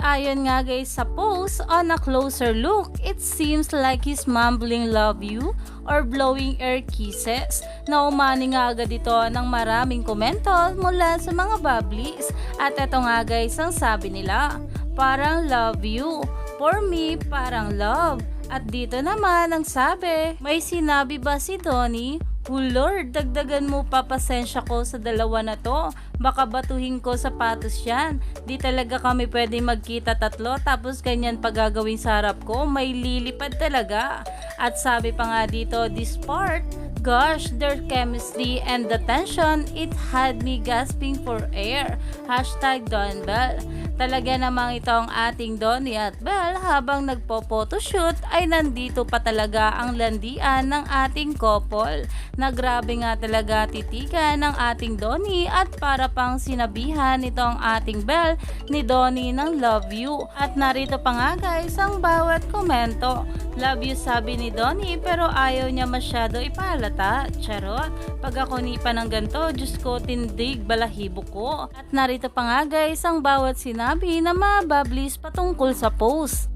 Ayon nga guys sa post, on a closer look, it seems like he's mumbling love you or blowing air kisses na umani nga agad ito ng maraming komento mula sa mga bubblies. At eto nga guys ang sabi nila, parang love you. For me, parang love. At dito naman ang sabi, may sinabi ba si Donnie? Oh Lord, dagdagan mo pa pasensya ko sa dalawa na to. Baka batuhin ko sapatos yan. Di talaga kami pwede magkita tatlo tapos ganyan pagagawin sa harap ko. May lilipad talaga. At sabi pa nga dito, this part, gosh, their chemistry and the tension, it had me gasping for air. Hashtag Don Bell. Talaga namang ito ang ating Donnie at Belle habang nagpo-photoshoot ay nandito pa talaga ang landian ng ating couple na grabe nga talaga titigan ng ating Donnie at para pang sinabihan ito ang ating Belle ni Donnie ng love you. At narito pa nga guys ang bawat komento. Love you sabi ni Donnie pero ayaw niya masyado ipalata. Charot. Pag ako nipa ng ganto, Diyos ko tindig balahibo ko. At narito pa nga guys ang bawat sinabi na mabablis patungkol sa post.